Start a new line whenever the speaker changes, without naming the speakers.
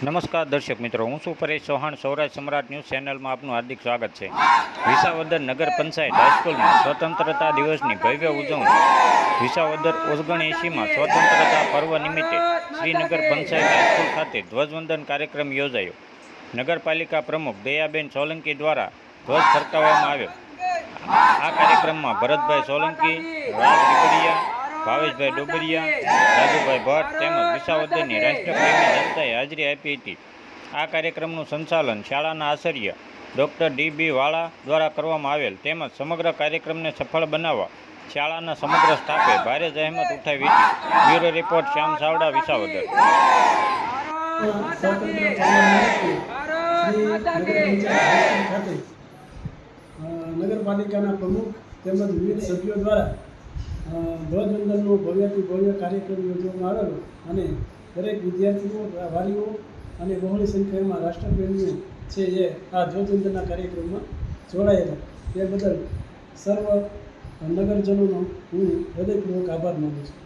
નમસ્કાર દર્શક મિત્રો, હું છું પરેશ ચૌહાણ, સૌરાષ્ટ્ર સમ્રાટ ન્યૂઝ ચેનલમાં આપનું હાર્દિક સ્વાગત છે. વિસાવદર નગર પંચાયત હાઈસ્કૂલમાં સ્વતંત્રતા દિવસની ભવ્ય ઉજવણી. વિસાવદર ઓગણ એંશીમાં સ્વતંત્રતા પર્વ નિમિત્તે શ્રીનગર પંચાયત હાઈસ્કૂલ ખાતે ધ્વજવંદન કાર્યક્રમ યોજાયો. નગરપાલિકા પ્રમુખ દયાબેન સોલંકી દ્વારા ધ્વજ ફરકાવવામાં આવ્યો. આ કાર્યક્રમમાં ભરતભાઈ સોલંકી, રાજ ભાવેશભાઈ ડોબરિયા રાજુભાઈ ભટ્ટ તેમજ વિસાવદરની રાષ્ટ્રપ્રેમી જનતાએ હાજરી આપી હતી. આ કાર્યક્રમનું સંચાલન શાળાના આચાર્ય ડૉક્ટર ડી બી વાળા દ્વારા કરવામાં આવેલ તેમજ સમગ્ર કાર્યક્રમને સફળ બનાવવા શાળાના સમગ્ર સ્ટાફે ભારે જહેમત ઉઠાવી હતી. Bureau report Shyam Savda Visavadar.
નગરપાલિકાના પ્રમુખ તેમજ વિવિધ સભ્યો દ્વારા ધ્વજવંદનનો ભવ્યથી ભવ્ય કાર્યક્રમ યોજવામાં આવેલો અને દરેક વિદ્યાર્થીઓ, વાલીઓ અને બહોળી સંખ્યામાં રાષ્ટ્રપ્રેમીઓ છે જે આ ધ્વજવંદનના કાર્યક્રમમાં જોડાયેલા. તે બદલ સર્વ નગરજનોનો હું હૃદયપૂર્વક આભાર માનું છું.